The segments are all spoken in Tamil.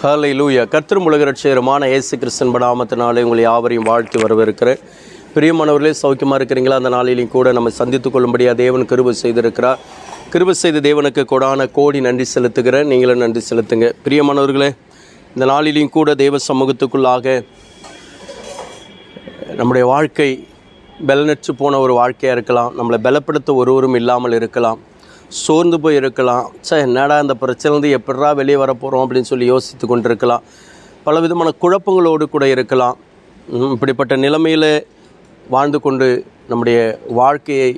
ஹலை லூயா கர்த்தர் முழுகரட்சகரமான இயேசு கிறிஸ்தன் படாமத்தினாலே உங்களை யாவரையும் வாழ்த்து வரவேற்கிறேன். பிரியமானவர்களே சௌக்கியமாக இருக்கிறீங்களா? அந்த நாளிலையும் கூட நம்ம சந்தித்துக் கொள்ளும்படியாக தேவன் கிருப செய்திருக்கிறார். கிருப செய்த தேவனுக்கு கொடான கோடி நன்றி செலுத்துகிறேன். நீங்களும் நன்றி செலுத்துங்க. பிரியமானவர்களே இந்த நாளிலையும் கூட தேவ சமூகத்துக்குள்ளாக நம்முடைய வாழ்க்கை பலனற்று போன ஒரு வாழ்க்கையாக இருக்கலாம். நம்மளை பலப்படுத்த ஒருவரும் இல்லாமல் இருக்கலாம். சோர்ந்து போய் இருக்கலாம் சார் என்னடா இந்த பிரச்சனைலேருந்து எப்படா வெளியே வரப்போகிறோம் அப்படின்னு சொல்லி யோசித்து கொண்டு இருக்கலாம் பல விதமான குழப்பங்களோடு கூட இருக்கலாம். இப்படிப்பட்ட நிலைமையில் வாழ்ந்து கொண்டு நம்முடைய வாழ்க்கையை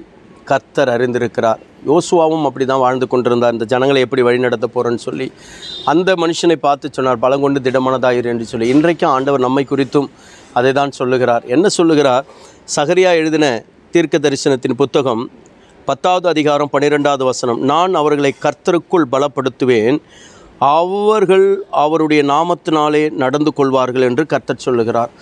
கர்த்தர் அறிந்திருக்கிறார். யோசுவாவும் அப்படி தான் வாழ்ந்து கொண்டிருந்தார். இந்த ஜனங்களை எப்படி வழி நடத்த போகிறேன்னு சொல்லி அந்த மனுஷனை பார்த்து சொன்னார். பலங்கொண்டு திடமானதாயிரு என்று சொல்லி. இன்றைக்கும் ஆண்டவர் நம்மை குறித்தும் அதை தான் சொல்லுகிறார். என்ன சொல்லுகிறார்? சகரியா எழுதின தீர்க்க தரிசனத்தின் புத்தகம் பத்தாவது அதிகாரம் பன்னிரெண்டாவது வசனம் நான் அவர்களை கர்த்தருக்குள் பலப்படுத்துவேன். அவர்கள் அவருடைய நாமத்தினாலே நடந்து கொள்வார்கள் என்று கர்த்தர் சொல்லுகிறார்.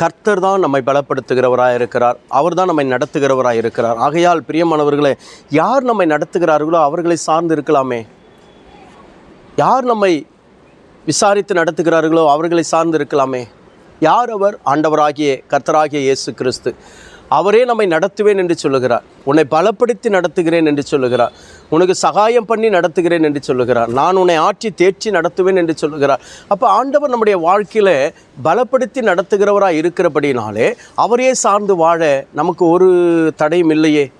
கர்த்தர் தான் நம்மை பலப்படுத்துகிறவராக இருக்கிறார். அவர் தான் நம்மை நடத்துகிறவராக இருக்கிறார். ஆகையால் பிரியமானவர்களே யார் நம்மை நடத்துகிறார்களோ அவர்களை சார்ந்து இருக்கலாமே. யார் நம்மை விசாரித்து நடத்துகிறார்களோ அவர்களை சார்ந்து இருக்கலாமே. யார் அவர்? ஆண்டவராகிய கர்த்தராகிய இயேசு கிறிஸ்து. அவரே நம்மை நடத்துவேன் என்று சொல்லுகிறார். உன்னை பலப்படுத்தி நடத்துகிறேன் என்று சொல்லுகிறார். உனக்கு சகாயம் பண்ணி நடத்துகிறேன் என்று சொல்லுகிறார். நான் உன்னை ஆட்சி தேர்ச்சி நடத்துவேன் என்று சொல்லுகிறார். அப்போ ஆண்டவர் நம்முடைய வாழ்க்கையில் பலப்படுத்தி நடத்துகிறவராக இருக்கிறபடினாலே அவரே சார்ந்து வாழ நமக்கு ஒரு தடையும் இல்லையே.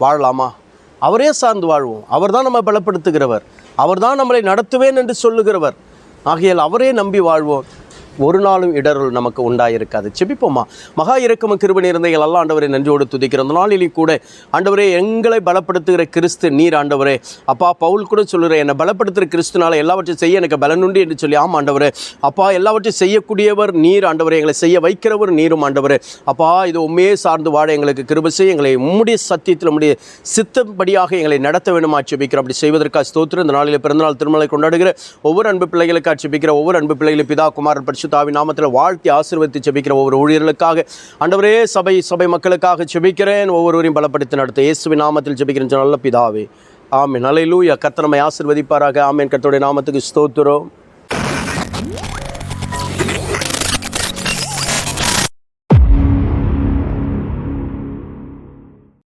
வாழலாமா? அவரே சார்ந்து வாழ்வோம். அவர்தான் நம்ம பலப்படுத்துகிறவர். அவர்தான் நம்மளை நடத்துவேன் என்று சொல்லுகிறவர். ஆகையால் அவரே நம்பி வாழ்வோம். ஒரு நாளும் இடருள் நமக்கு உண்டாயிருக்காது. செபிப்போமா? மகா இறக்கம கிருபை நிறைந்த எல்லாம் ஆண்டவரை நன்றியோடு துதிக்கிற அந்த நாளிலும் கூட ஆண்டவரே எங்களை பலப்படுத்துகிற கிறிஸ்து நீர் ஆண்டவரே. அப்பா பவுல் கூட சொல்லுற என்னை பலப்படுத்துகிற கிறிஸ்துனால எல்லாவற்றையும் செய்ய எனக்கு பலனுண்டு என்று சொல்லி ஆமாம் ஆண்டவரே. அப்பா எல்லாவற்றையும் செய்யக்கூடியவர் நீர் ஆண்டவரே. எங்களை செய்ய வைக்கிறவர் நீரும் ஆண்டவரே. அப்பா இது உண்மையே சார்ந்து வாழ எங்களுக்கு கிருபை செய்ய எங்களை உம்முடைய சத்தியத்தில் உம்முடைய சித்தப்படியாக எங்களை நடத்த வேண்டும் ஆட்சேபிக்கிறோம் அப்படி செய்வதற்காக ஸ்தோத்திரம். இந்த நாளில் பிறந்தநாள் திருமலை கொண்டாடுகிற ஒவ்வொரு அன்பு பிள்ளைகளுக்கு ஆட்சேபிக்கிற ஒவ்வொரு அன்பு பிள்ளைகளும் பிதா குமாரன் தாவி நாமத்தில் வாழ்த்தி ஆசீர்வதித்து செபிக்கிற ஒவ்வொரு ஊழியர்களுக்காக அண்டவரே சபை சபை மக்களுக்காக செபிக்கிறேன். ஒவ்வொருவரையும் பலப்படுத்தி நடத்த இயேசுவின் நாமத்தில் செபிக்கிறேன் நல்ல பிதாவே. ஆமென். அலையிலூயா கத்தனமை ஆசிர்வதிப்பாராக. ஆசீர்வதிப்பாராக கத்தோடைய நாமத்துக்கு ஸ்தோத்துறோம்